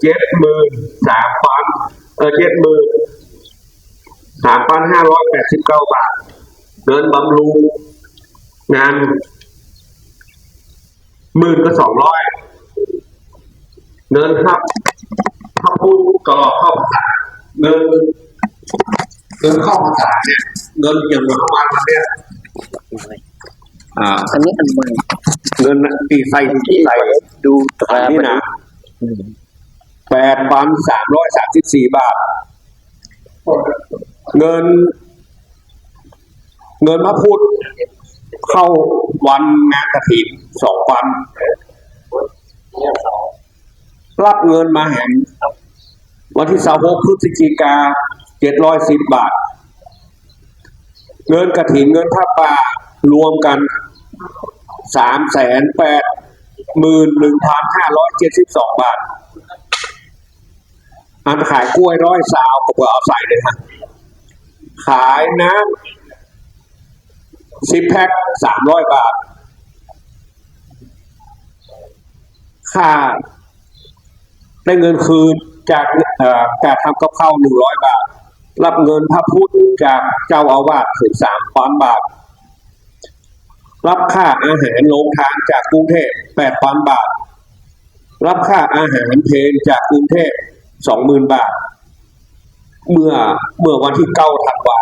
เจ็ดหมื่นสามพันเออเจ็ดหมื่นสามพันห้าร้อยแปดสิบเก้าบาทเงินบำรุงงานหมื่นก็สองร้อยเงินครับถ้าพูดตลอดเข้าภาษาเงินเงินเข้าภาษาเนี่ยเงินอย่างเงินเข้ามาเนี่ยอ่าอันนี้อันใหม่เงินตีใส่ที่ใส่ดูตรานี่นะ แปดพันสามร้อยสามสิบสี่บาท เงิน เงินพระพุทธเข้าวันงานกระถิ่นสองพันรับเงินมาแห่งวันที่สามหกพฤศจิกาเจ็ดร้อยสิบบาท เงินกระถิ่นเงินผ้าป่ารวมกันสามแสนแปดหมื่นหนึ่งพันห้าร้อยเจ็ดสิบสองบาท อันขายกล้วยร้อยสาวก็เอเอาใส่เลยฮะขายน้ำสิบแพ็คสามร้อยบาท ค่าได้เงินคืนจากการทำกับข้าวหนึ่งร้อยบาท รับเงินพระพุทธจากเจ้าอาวาสถึงสามพันบาท รับค่าอาหารโรงทานจากกรุงเทพแปดพันบาท รับค่าอาหารเพลจากกรุงเทพ สองหมื่นบาท เมื่อเมื่อวันที่เก้าธันวา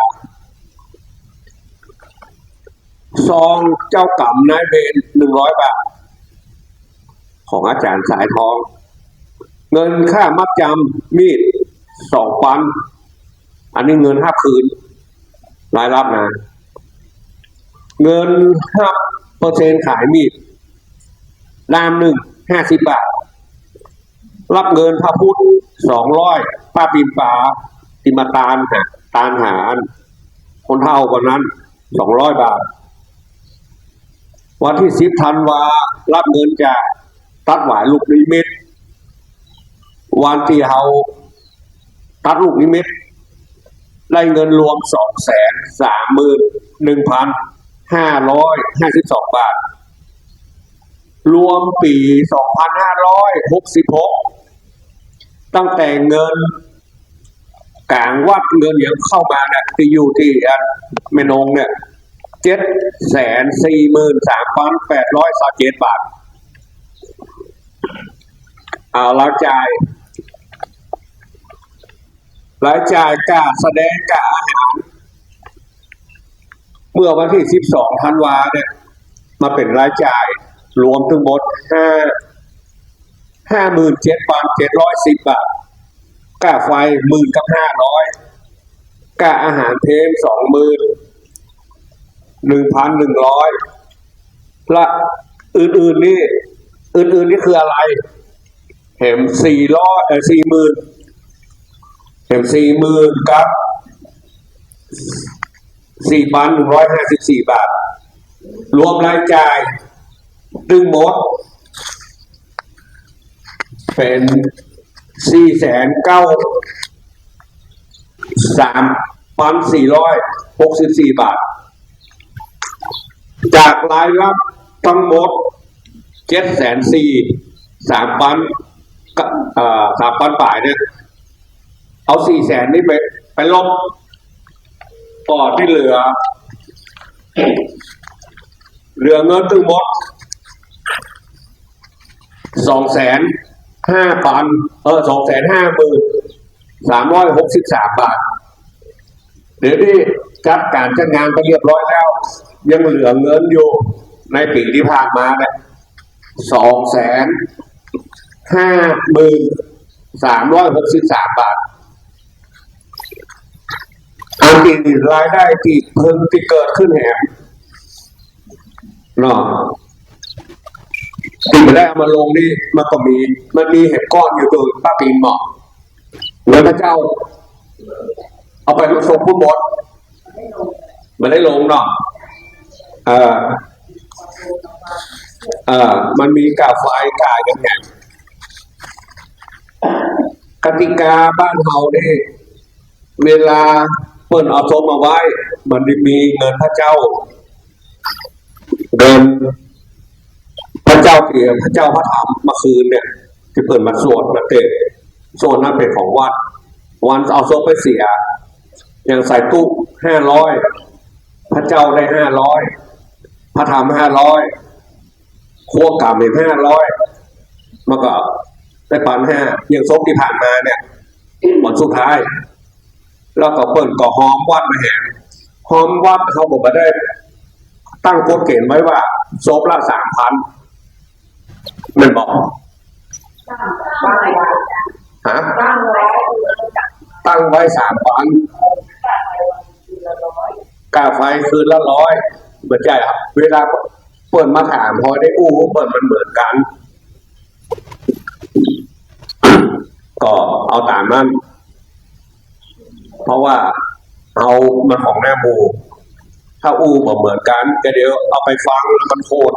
ซองเจ้ากรรมนายเวรหนึ่งร้อยบาท ของอาจารย์สายทอง เงินค่ามัดจำมีดสองพัน อันนี้เงินห้าคืนรายรับนะเงินห้าเปอร์เซ็นต์ขายมีดรามหนึ่งห้าสิบบาท รับเงินพระพุทธสองร้อยป้าปิมปาติมาตานหาตานหารคนเท่าคนนั้นสองร้อยบาท วันที่สิบธันวารับเงินจากตัดหวายลูกนิมิตวันที่เฮาตัดลูกนิมิตได้เงินรวมสองแสนสามหมื่นหนึ่งพันห้าร้อยห้าสิบสองบาท รวมปีสองพันห้าร้อยหกสิบหก ตั้งแต่เงินกลางวัดเงินยังเข้ามาเนี่ยที่อยู่ที่แม่นงเนี่ยเจ็ดแสนสี่หมื่นสามพันแปดร้อยสามเจ็ดบาทเอาแล้วจ่ายรายจ่ายกาแสดงกาอาหาร เมื่อวันที่12ธันวาเนี่ย มาเป็นรายจ่ายรวมทั้งหมดห้า ห้าหมื่นเจ็ดพันเจ็ดร้อยสิบบาทค่าไฟหมื่นกับห้าร้อยค่าอาหารเพลงสองหมื่นหนึ่งพันหนึ่งร้อยละอื่นๆนี่อื่นๆนี่คืออะไร เห็มสี่ร้อยเออสี่หมื่นเห็นสี่หมื่นกับสี่พันหนึ่งร้อยห้าสิบสี่บาท รวมรายจ่ายตึงหมด เป็นสี่แสนเก้าสามพันสี่ร้อยหกสิบสี่บาท จากรายรับทั้งหมดเจ็ดแสนสี่สามพันสามพันบาทเนี่ย เอาสี่แสนนี่ไปไปลบก่อที่เหลือ เหลือเงินทั้งหมดสองแสน ห้าพันเออสองแสนห้าหมื่นสามร้อยหกสิบสามบาท เดี๋ยวที่จัดการจัดงานไปเรียบร้อยแล้ว ยังเหลือเงินอยู่ในปีที่ผ่านมาเนี่ยสองแสนห้าหมื่นสามร้อยหกสิบสามบาทอันที่รายได้ที่เพิ่มที่เกิดขึ้นแหมเนาะ ที่มาได้เอามาลงนี่มันก็มี มันมีเห็ดก้อนอยู่ตัวป้าปีนเหมาะเงินพระเจ้า เอาไปส่งผู้บดมันได้ลงเนาะเออเออมันมีกาไฟกาอย่างไงกติกาบ้านเฮาเนี่ยเวลาเปิดเอาโซมมาไว้ มันจะมีเงินพระเจ้าเงิน เจ้าเกียพระเจ้าพระธรรมมาคืนเนี่ยที่เปิดมาสวดมาเตะโซนนั้นเป็นของวัด วันเอาศพไปเสียอย่างใส่ตู้ห้าร้อยพระเจ้าได้ห้าร้อยพระธรรมห้าร้อยขั้วกรรมอีกห้าร้อยมันก็ได้ปันห้าอย่างศพที่ผ่านมาเนี่ยวันสุดท้าย แล้วก็เปิดก็หอมวัดมาแหงหอมวัดเขาบอกมาได้ ตั้งกฎเกณฑ์ไว้ว่าศพละสามพัน มันบอกบ้างไว้ฮะบ้างไว้คือจับตั้งไว้สามพันการไปวันทีละร้อยค่าไฟคืนละร้อยเหมือนใจครับเวลาเปิดมาถามพอได้อู้เปิดมันเหมือนกัน ก็เอาตามนั้นเพราะว่าเอามันของหน้าหมูถ้าอู้บ่เหมือนกันก็เดี๋ยวเอาไปฟังแล้วมันโคตร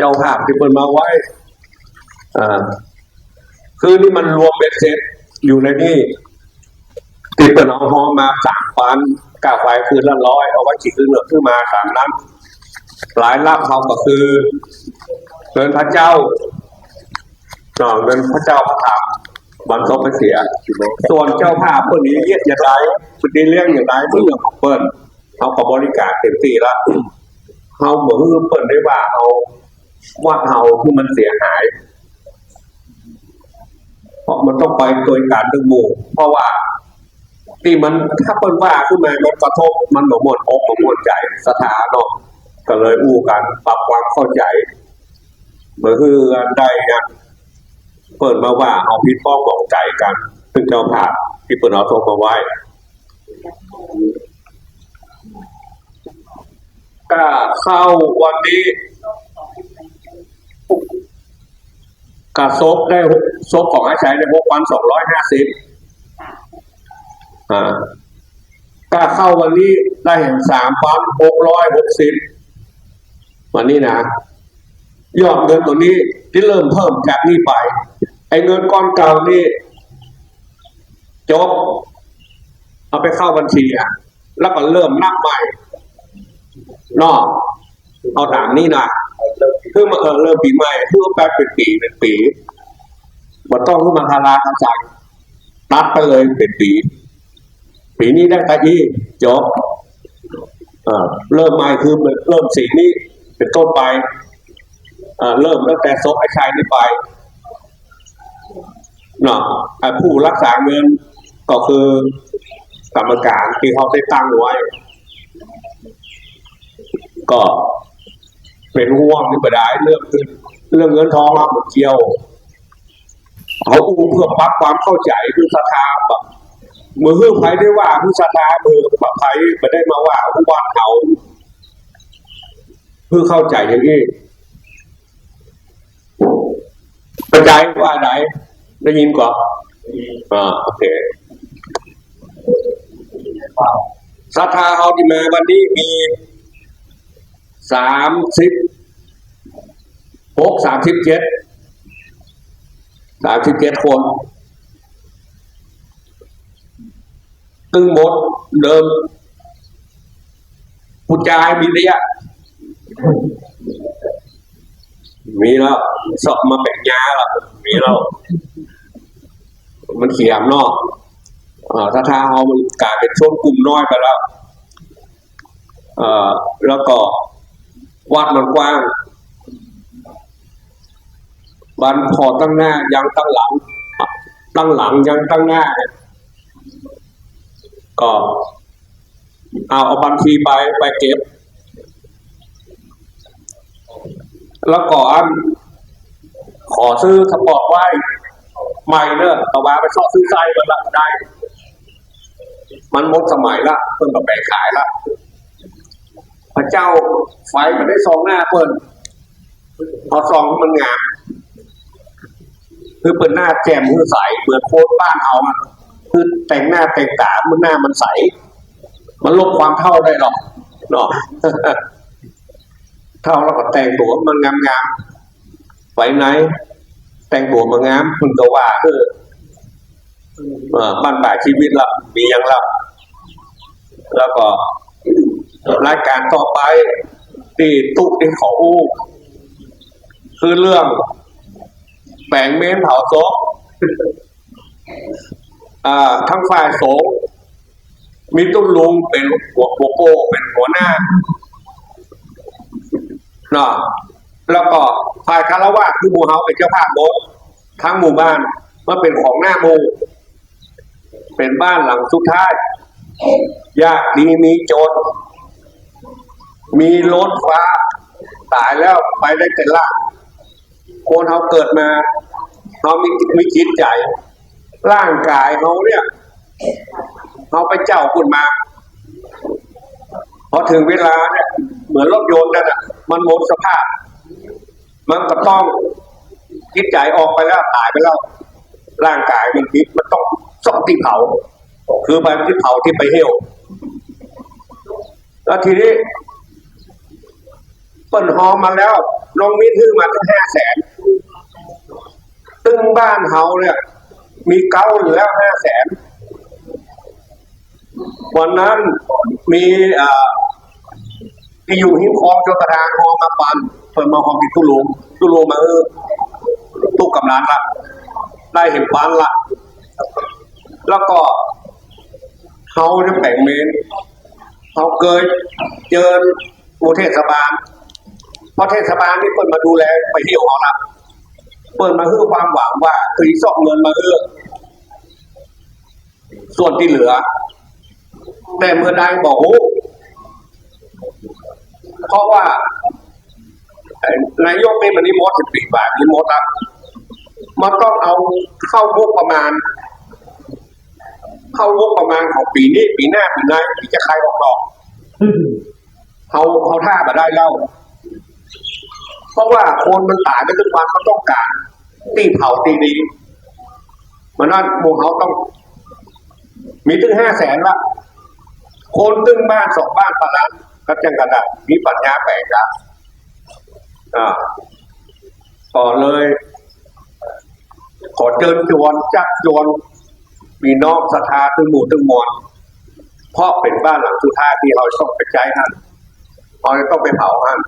เจ้าภาพที่เปิดมาไว้อ่าคือนี่มันรวมเบ็ดเสร็จอยู่ในนี่ติดเป็นเอาฮอมาสามพันกาไฟคืนละร้อยเอาไว้ฉีดคืนเหลือขึ้นมาสามนั้นหลายรับเขาก็คือเงินพระเจ้าเนาะเงินพระเจ้าพระธรรมวันเขาไปเสีย ส่วนเจ้าภาพคนนี้เยียดอย่างไรคนนี้เลี้ยงอย่างไรเรื่องของเปิ้ลเขาก็บริการเต็มที่ละเขาเหมือนเปิ้ลได้ว่าเอา ว่าเอาที่มันเสียหาย เพราะมันต้องไปโดยการดึงหมู่ เพราะว่าที่มันถ้าเปิ้นว่าขึ้นมามันกระทบมันหมดหมดอกหมดหมดใจสถานเนาะก็เลยอู้กันปรับความเข้าใจเมื่อคืออันใดเนี่ยเปิดมาว่าเอาพิษป้องบอกใจกันซึ่งเจ้าภาพที่เปิดเอาทรมาไว้ก็เข้าวันนี้ กระซบได้ซบของอาชัยในหกพันสองร้อยห้าสิบอ่าก็เข้าวันนี้ได้เห็นสามพันหกร้อยหกสิบวันนี้นะยอดเงินตัวนี้ที่เริ่มเพิ่มจากนี้ไป ไอ้เงินก้อนเก่านี่จบ เอาไปเข้าบัญชีอะแล้วก็เริ่มนับใหม่เนอกเอาตามนี้นะ เพื่อมาเออเริ่มปีใหม่เพื่อแปลเป็นปีเป็นปีมันต้องขึ้มาคาราคาจังตัดไปเลยเป็นปี ปีนี้ได้ตาอีจบเอ่อเริ่มใหม่คือเริ่มสีนี้เป็นต้นไปเอ่อเริ่มตั้งแต่ซบไอ้ชายนี้ไปเนาะผู้รักษาเงินก็คือกรรมการที่เขาได้ตั้งไว้ ก็ เป็นห่วงที่ประดายเรื่องเรื่องเงินทองอะมันเกี่ยวเขาอู้เพื่อปรับความเข้าใจคือศรัทธาแบบมือฮื้อไผได้ว่าผู้ชาตามือไผไม่ได้มาว่าผู้วานเขาเพื่อเข้าใจอย่างนี้กระจายว่าไหนได้ยินก่อนอ่าโอเคศรัทธาเขาที่มาวันนี้มี สามสิบหกสามสิบเจ็ดสามสิบเจ็ดคนตึงหมดเดิมผู้ชายมีระยะมีแล้วสอบมาเป็นยาแล้วมีแล้วมันเขียมนอกอ่าถ้าทาเอามันกลายเป็นช่วงกลุ่มน้อยไปแล้วแล้วก็ วัดมันกว้างวันพอตั้งหน้ายังตั้งหลัง ตั้งหลังยังตั้งหน้า ก็เอาเอาบัญชีไปไปเก็บ แล้วก่อนขอซื้อสปอร์ตไว้ใหม่เนอะตะวาไปชอบซื้อไส้มันละได้ มันหมดสมัยละเพิ่นก็ไปขายละ ระเจ้าไฟมันได้ซองหน้าเพิ่นเอซองมันงามคือเปิดหน้าแจ่มคือใสเหมือนโค้ดบ้านเอาคือแต่งหน้าแต่งตามันหน้ามันใส มันลบความเท่าได้หรอกเนาะเท่าแล้วก็แต่งตัวมันงามงามๆไปไหน แต่งตัวมันงามมันก็ว่าคือเออบ้านป่ายชีวิตละมีอย่างละแล้วก็ รายการต่อไปที่ตุ๊กที่เขาอู้ คือเรื่องแปลงเมนเผาศพอ่ทั้งฝ่ายสงมีตุ้นลุงเป็นหัวโปโก้เป็นหัวหน้าเนาะแล้วก็ฝ่ายคารวะคือหมู่เฮาเป็นเจ้าภาพหมดทั้งหมู่บ้านมันเป็นของหน้าหมู่เป็นบ้านหลังสุดท้าย ยากดีมีจน มีรถฟ้า ตายแล้วไปได้เป็นล่างคนเขาเกิดมาเขามีมีจิตใจ ร่างกายเขาเนี่ยเขาไปเจ้าคุณมาพอถึงเวลาเนี่ยเหมือนรถยนต์นั่นอะ มันหมดสภาพ มันก็ต้องจิตใจออกไปแล้วตายไปแล้ว ร่างกายมันพิษมันต้องส่องที่เผา คือไปที่เผาที่ไปเหี่ยวแล้วทีนี้ เปิ้นหอมมาแล้วน้องมิ้นซื้อมาตั้งห้าแสนตึ้งบ้านเฮาเนี่ย มีเก้าอยู่แล้วห้าแสนวันนั้นมีอ่าที่อยู่หิมคองจกระทางหอมมาปันเพิ่นมาหอมที่ตุลุงตุลุงมาเออตุกกำนันละได้เห็นปันละแล้วก็เฮาเนี่ยแบ่งเมนเขาเคยเจอหมู่เทศบาล เพราะเทศบาลนี่เปิดมาดูแลไปเที่ยวเขาละเปิดมาเพื่อความหวังว่าคือซอกเงินมาเอื้อส่วนที่เหลือ แต่เมื่อใดบอกโอ้เพราะว่าไอ้นายกนี่มันนิมดสิบปีบาทนิมดอะมันต้องเอาเข้างบประมาณ เข้างบประมาณของปีนี้ปีหน้าปีหน้าที่จะใครออกดอกเขาเขาท่ามาได้แล้ว เพราะว่าคนมันตายไปทุกวันมันต้องการตีเผาตีดีมันนั่นหมู่เขาต้อง มีถึงห้าแสนละคนตึงบ้านสองบ้านปะนั้นก็จังกันได้มีปัญญาแปลกละอ่าต่อเลย ขอเชิญชวนจักชวนมีน้องศรัทธาตึงหมู่ตึงมวลเพราะเป็นบ้านหลังสุดท้ายที่เราต้องไปใจท่านเราต้องไปเผาท่าน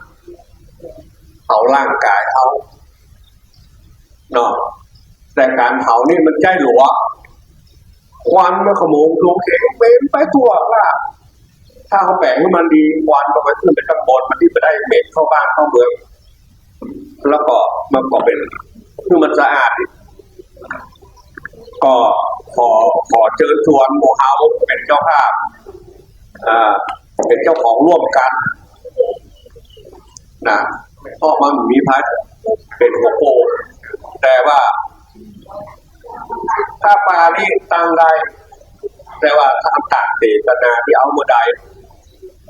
เผาร่างกายเขาเนาะแต่การเผานี่มันใจหลวควันมันขโมงลงเข็งเป็นไปทั่วว่าถ้าเขาแบ่งให้มันดีควันมันไปขึ้นไปข้างบนมันที่ไปได้เหม็นเข้าบ้านเข้าเมืองแล้วก็มันก็เป็นคือมันสะอาดก็ขอขอเชิญชวนหมู่เฮาเป็นเจ้าภาพอ่าเป็นเจ้าของร่วมกันนะ พราะมันมีพัดเป็นหัวโปกแต่ว่า ถ้าปานี่ตั้งได้แต่ว่าทำต่างเจตนาที่เอาเมื่อใด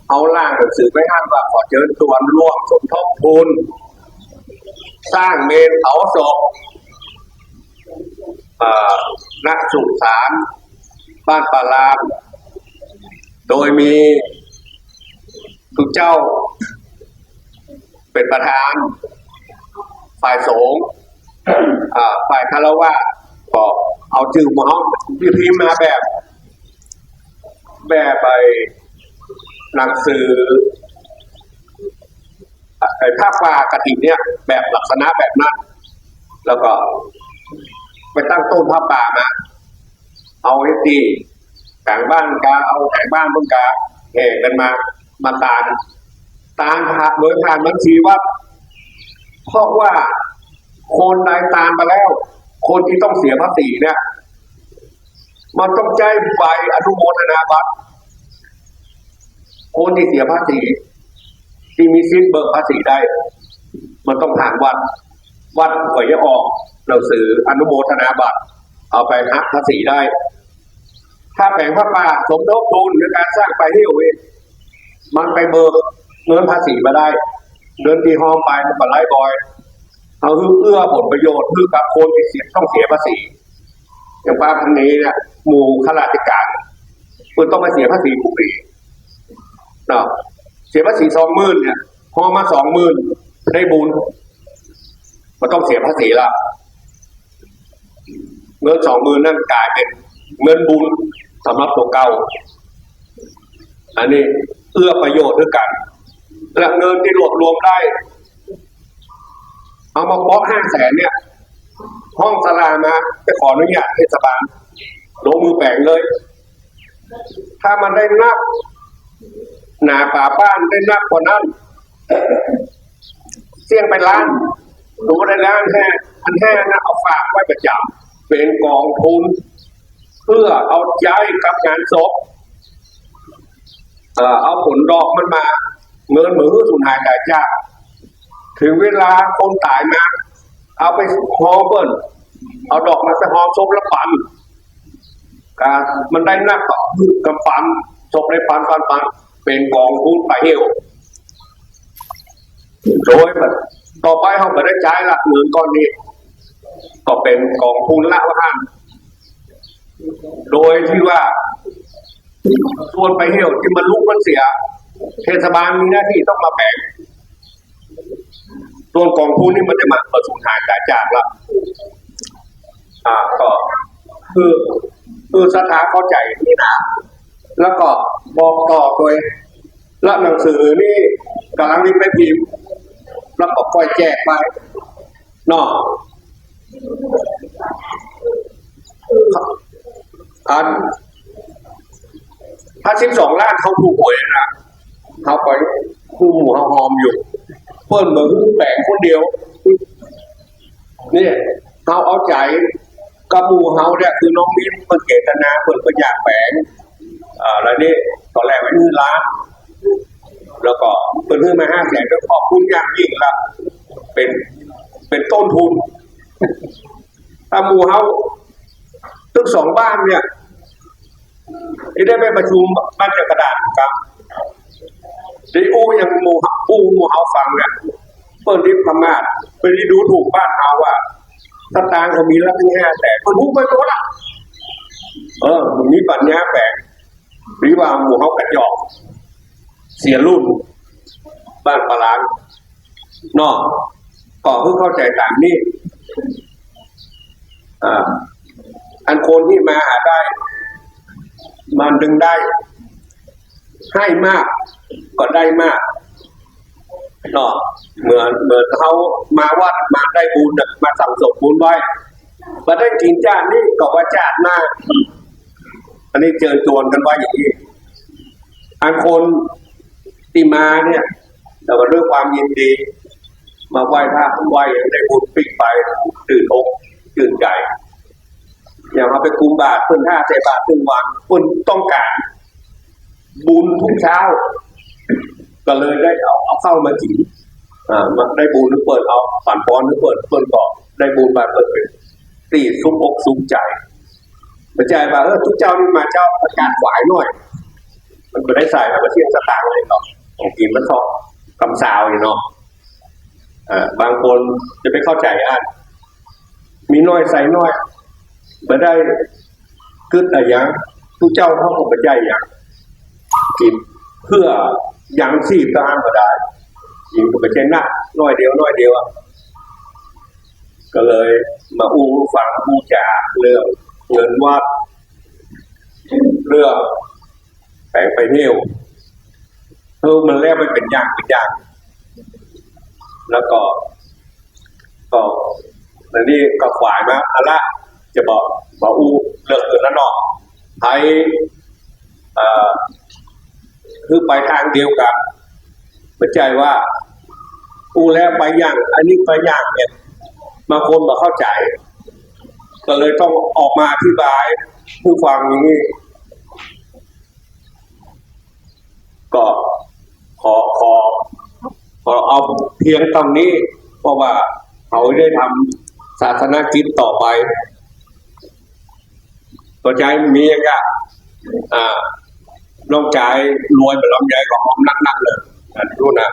เอาล่างหนังสือไปห้ามว่าขอเชิญชวนร่วมสมทบทุน สร้างเมนเผาศพเอ่อนักสุสานบ้านปาลาม โดยมีทุกเจ้า เป็นประธาน ฝ่ายสงฆ์ฝ่ายคารวะก็เอาชื่อหมอพิพิมพ์มาแบบ แบบไปหนังสือไอ้ภาพปากฐิเนี่ย แบบลักษณะแบบนั้น แล้วก็ ไปตั้งต้นผ้าป่ามาเอาไอ้ตีกลางบ้านกาเอาแผงบ้านต้นกาแห่กันมา มาตาน ตานผ่านโดยผ่านบัญชีว่าเพราะว่าคนใดตามมาแล้ว คนที่ต้องเสียภาษีเนี่ย มันต้องใจายใบอนุโมทนาบัตรคนที่เสียภาษีที่มีสิทธิ์เบิกภาษีได้ มันต้องผ่านวัด วัดก็จะออกหนังสืออนุโมทนาบัตร เอาไปหักภาษีได้ ถ้าแผงพระป่าสมทบทุนในการสร้างไปที่อาเองมันไปเบิก เงินภาษีมาได้เงินที่ห้องไปมันก็ไล่บอยเอาเอื้อผลประโยชน์เพื่อกับคนที่เสียต้องเสียภาษี อย่างป้าพันนี้เนี่ยหมู่ข้าราชการคุณต้องมาเสียภาษีทุกปีเนาะเสียภาษีสองหมื่นเนี่ยพอมาสองหมื่นได้บุญมันต้องเสียภาษีละเงินสองหมื่นนั่นกลายเป็นเงินบุญสำหรับตัวเก่าอันนี้เอื้อประโยชน์ด้วยกัน และเงินที่รวบรวมได้ เอามาป๊อกห้าแสนเนี่ย ห้องสลามาไปขออนุญาตเทศบาลลงมือแปลงเลย ถ้ามันได้นับ หนาป่าบ้านได้นับกว่านั้นเสี่ยงไปล้านหนูได้ล้านแห้อันแห้นะเอาฝากไว้ประจำเป็นกองทุน เพื่อเอาใจกับงานศพเอาผลดอกมันมา เงินมือสูญหายกายจ้าถึงเวลาคนตายมา เอาไปหอมเบิ้ลเอาดอกมาไปหอมศพแล้วปั่นการมันได้หนักกับกำปั่นศพได้ปันปั่นปั่นเป็นกองทุนไปเหี่ยวโดยแบบต่อไปเขาก็ได้ใช้หลักหมื่นก้อนนี้ ก็เป็นกองทุนละว่าท่านโดยที่ว่าส่วนไปเหี่ยวที่มันลุกมันเสีย เทศบาลมีหน้าที่ต้องมาแบ่งส่วกองทุนนี่มันจะมาประสูญหายกายจากละอ่าก็คือคือสถาเข้าใจนี่นะแล้วก็บอกต่อโดยและหนังสือนี่กำลังรีบไปพิมพ์แล้วก็ค่อยแจกไปนาะอันถ้าสิบสองล้านเขาถูกหวยนะ เขาไปคู่หมูเขาหอมอยู่เปิ้ลเหมือนแปลงคนเดียวเนี่ยเขาเอาใจกระบูเฮาเนี่ยคือน้องมิ้นเปิดเกตนาเปิดประหยัดแปลงอ่าแล้วนี่ตอนแรกไว้หนึ่งล้านแล้วก็เพิ่นขึ้นมาห้าแสนก็ขอบคุณอย่างยิ่งละเป็นเป็นต้นทุนถ้าหมูเฮาทั้งสองบ้านเนี่ยที่ได้ไปประชุมบ้านจากกระดาษครับ ด้อู้อย่างหมู่อู้หมู่เฮาฟังเนี่ยเปิดริบพม่าไปนดูถูกบ้านเฮาว่าสตางค์ก็มีละตั้งห้าแสนเพิ่นรู้ไปหมดอะเออมึงมีปัญญาแปลกหรือว่าหมู่เฮากระจอกเสียรุ่น บ้านปลาลางนอกก็เพิ่งเข้าใจตามนี้อ่าอันคนที่มาหาได้ มันดึงได้ ให้มากก็ได้มากเนาะเหมือนเหมือนเขามาวัดมาได้บุญมาสั่งสมบุญไว้มาได้กินจานนี่ก็ว่าจานหน้าอันนี้เจอโจรกันไว้อย่างนี้อันคนที่มาเนี่ย แต่ว่าด้วยความยินดี มาไหว้พระไหว้อย่างได้บุญปิกไปตื่นอกตื่นใจอย่างมาไปคุมบาตรเพิ่นห้าใส่บาตรเพิ่นวันเพิ่นต้องการ บุญทุกเช้า ก็เลยได้เอาเอาเข้ามากินอ่ามาได้บุญหรือเปิดเอาฝันพรหรือเปิดเปิดก่อนได้บุญมาเปิดเป็นตีสุกอกสุขใจมาใจว่าเออทุกเจ้านี่มาเจ้าประกาศหวายหน่อย มันก็ได้ใส่มาเทียมสตางค์เลยเนาะของกินมันชอบคำสาวอยู่เนาะอ่อบางคนจะไปเข้าใจอ่านมีน้อยใส่น้อยมาได้กึดอะไรอย่างทุกเจ้าเขาก็บรรยายอย่าง กินเพื่อยังชีพก็อ้างก็ได้ยิงก็ไปใช้หนักน้อยเดียวน้อยเดียวก็เลยมาอู้ฟังอู้จาเรื่องเงินวัดเรื่องแปลงไปเที่ยวเออมันแล้วไปเป็นอย่างเป็นอย่างแล้วก็ก็อันนี้ก็ขวายมาอะละจะบอกบอกอูเลิกเกินแล้วเนาะไทยเอ่อ คือไปทางเดียวกันไม่ใช่ว่าอูแล้วไปอย่างอันนี้ไปอย่างเนี่ยบางคนบอกเข้าใจ ก็เลยต้องออกมาอธิบายผู้ฟังอย่างนี้ก็ขอขอขอเอาเพียงตรงนี้ เพราะว่าเขาได้ทำศาสนกิจต่อไปตัวใจมีองก็อ่า long trái nuôi mà long trái còn không nặng nặng nữa anh luôn à